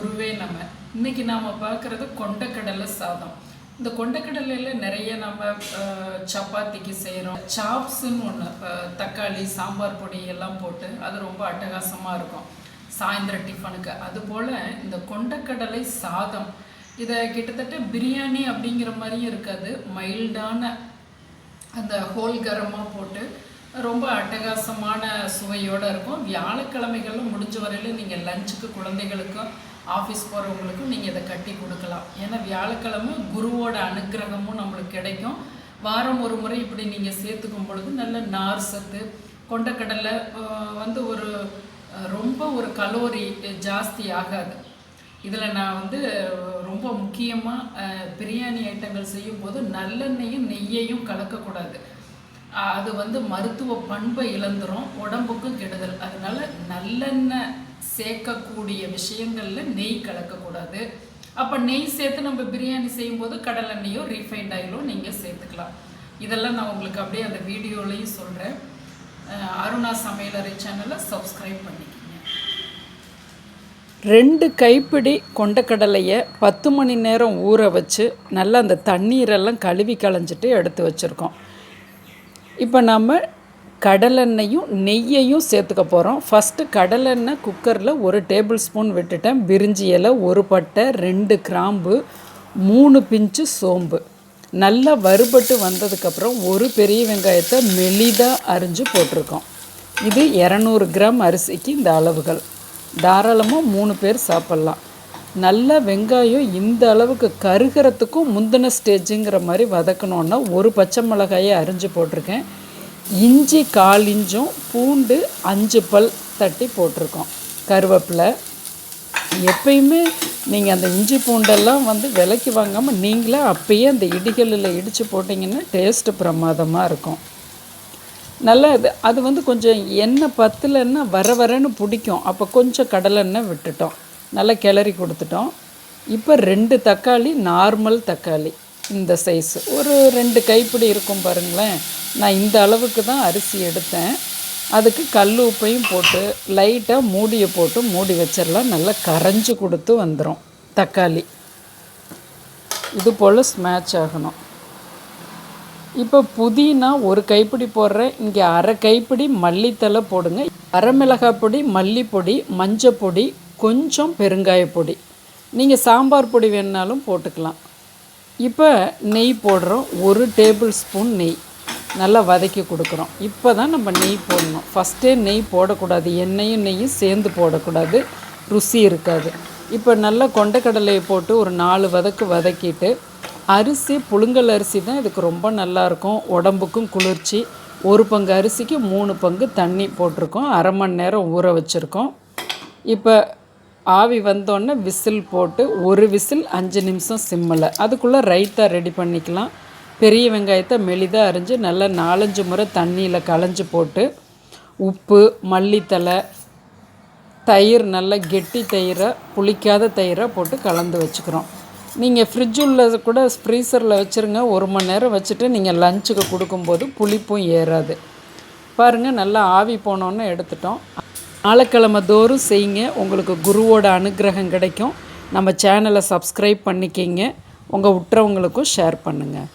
குருவே நம்ம இன்னைக்கு நாம் பார்க்குறது கொண்டக்கடலை சாதம். இந்த கொண்டக்கடலையில் நிறைய நம்ம சப்பாத்திக்கு செய்கிறோம் சாப்ஸுன்னு ஒன்று தக்காளி சாம்பார் பொடி எல்லாம் போட்டு அது ரொம்ப அட்டகாசமாக இருக்கும். சாயந்தர டிஃபனுக்கு. அதுபோல் இந்த கொண்டக்கடலை சாதம் இதை கிட்டத்தட்ட பிரியாணி அப்படிங்கிற மாதிரியும் இருக்காது. மைல்டான அந்த ஹோல் கரமாக போட்டு ரொம்ப அட்டகாசமான சுவையோடு இருக்கும். வியாழக்கிழமைகளில் முடிஞ்ச வரையிலும் நீங்கள் லஞ்சுக்கு குழந்தைகளுக்கும் ஆஃபீஸ் போகிறவங்களுக்கும் நீங்கள் இதை கட்டி கொடுக்கலாம். ஏன்னா வியாழக்கிழமை குருவோட அனுக்கிரகமும் நம்மளுக்கு கிடைக்கும். வாரம் ஒரு முறை இப்படி நீங்கள் சேர்த்துக்கும் பொழுது நல்ல நார் சத்து கொண்டக்கடலை வந்து ஒரு ரொம்ப ஒரு கலோரி ஜாஸ்தி ஆகாது. இதில் நான் வந்து ரொம்ப முக்கியமாக பிரியாணி ஐட்டங்கள் செய்யும்போது நல்லெண்ணெயும் நெய்யையும் கலக்கக்கூடாது. அது வந்து மருத்துவ பண்பை இழந்துரும் உடம்புக்கும் கெடுதல். அதனால நல்லெண்ணெய் சேர்க்கக்கூடிய விஷயங்களில் நெய் கலக்கக்கூடாது. அப்போ நெய் சேர்த்து நம்ம பிரியாணி செய்யும்போது கடலெண்ணெயோ ரீஃபைண்ட் ஆயிலோ நீங்கள் சேர்த்துக்கலாம். இதெல்லாம் நான் உங்களுக்கு அப்படியே அந்த வீடியோலையும் சொல்கிறேன் அருணா சமையலறை சேனலை சப்ஸ்கிரைப் பண்ணிக்கோங்க. ரெண்டு கைப்பிடி கொண்டக்கடலையை பத்து மணி நேரம் ஊற வச்சு நல்லா அந்த தண்ணீரெல்லாம் கழுவி களைஞ்சிட்டு எடுத்து வச்சுருக்கோம். இப்போ நம்ம கடலெண்ணையும் நெய்யையும் சேர்த்துக்க போகிறோம் ஃபஸ்ட்டு கடலெண்ணெய் குக்கரில் ஒரு டேபிள் ஸ்பூன் விட்டுட்டேன். பிரிஞ்சி இலை ஒரு பட்டை ரெண்டு கிராம்பு மூணு பிஞ்சு சோம்பு. நல்லா வறுபட்டு வந்ததுக்கப்புறம் ஒரு பெரிய வெங்காயத்தை மெலிதாக அரிஞ்சு போட்டிருக்கோம். இது இரநூறு கிராம் அரிசிக்கு இந்த அளவுகள். தாராளமாக மூணு பேர் சாப்பிட்லாம். நல்ல வெங்காயம் இந்த அளவுக்கு கருகிறதுக்கும் முந்தின ஸ்டேஜுங்கிற மாதிரி வதக்கணுன்னா ஒரு பச்சை மிளகாயை அரிஞ்சு போட்டிருக்கேன். இஞ்சி கால் இஞ்சும் பூண்டு அஞ்சு பல் தட்டி போட்டிருக்கோம். கருவேப்பிலை. எப்பயுமே நீங்கள் அந்த இஞ்சி பூண்டெல்லாம் வந்து விலைக்கு வாங்காமல் நீங்களே அப்பயே அந்த இடிகளில் இடித்து போட்டிங்கன்னா டேஸ்ட்டு பிரமாதமாக இருக்கும். நல்லா இது அது வந்து கொஞ்சம் எண்ணெய் பத்தலைன்னா வர வரன்னு பிடிக்கும். அப்போ கொஞ்சம் கடலெண்ணெய் விட்டுட்டோம். நல்லா கிளறி கொடுத்துட்டோம். இப்போ ரெண்டு தக்காளி நார்மல் தக்காளி. இந்த சைஸ் ஒரு ரெண்டு கைப்பிடி இருக்கும் பாருங்களேன். நான் இந்த அளவுக்கு தான் அரிசி எடுத்தேன். அதுக்கு கல் உப்பையும் போட்டு லைட்டாக மூடியை போட்டு மூடி வச்சிடலாம் நல்லா கரைஞ்சி கொடுத்து வந்துடும் தக்காளி. இது போல் ஸ்மேட்ச் ஆகணும். இப்போ புதினா ஒரு கைப்பிடி போடுறேன். இங்கே அரை கைப்பிடி மல்லித்தலை போடுங்க. அரை மிளகாய் பொடி மல்லிப்பொடி மஞ்சள் பொடி கொஞ்சம் பெருங்காய பொடி. நீங்கள் சாம்பார் பொடி வேணுனாலும் போட்டுக்கலாம். இப்போ நெய் போடுறோம். ஒரு டேபிள் ஸ்பூன் நெய். நல்லா வதக்கி கொடுக்குறோம். இப்போ தான் நம்ம நெய் போடணும். ஃபஸ்ட்டே நெய் போடக்கூடாது. எண்ணெயும் நெய்யும் சேர்ந்து போடக்கூடாது. ருசி இருக்காது. இப்போ நல்லா கொண்டக்கடலையை போட்டு ஒரு நாலு வதக்கு வதக்கிட்டு அரிசி புழுங்கல் அரிசி தான் இதுக்கு ரொம்ப நல்லாயிருக்கும் உடம்புக்கும் குளிர்ச்சி. ஒரு பங்கு அரிசிக்கு மூணு பங்கு தண்ணி போட்டிருக்கோம். அரை மணி நேரம் ஊற வச்சுருக்கோம். இப்போ ஆவி வந்தோடனே விசில் போட்டு ஒரு விசில் அஞ்சு நிமிஷம் சிம்மில். அதுக்குள்ளே ரைத்தா ரெடி பண்ணிக்கலாம். பெரிய வெங்காயத்தை மெலிதாக அரிஞ்சு நல்லா நாலஞ்சு முறை தண்ணியில் களைஞ்சு போட்டு உப்பு மல்லித்தலை தயிர் நல்லா கெட்டி தயிரை புளிக்காத தயிரை போட்டு கலந்து வச்சுக்கிறோம். நீங்கள் ஃப்ரிட்ஜுள்ள கூட ஃப்ரீசரில் வச்சுருங்க. ஒரு மணி நேரம் வச்சுட்டு நீங்கள் லஞ்சுக்கு கொடுக்கும்போது புளிப்பும் ஏறாது. பாருங்கள் நல்லா ஆவி போனோன்னு எடுத்துட்டோம். நாளைக்கிழமை தோறும் செய்யுங்க. உங்களுக்கு குருவோட அனுக்கிரகம் கிடைக்கும். நம்ம சேனலை சப்ஸ்கிரைப் பண்ணிக்கிங்க. உங்கள் உற்றவங்களுக்கும் ஷேர் பண்ணுங்கள்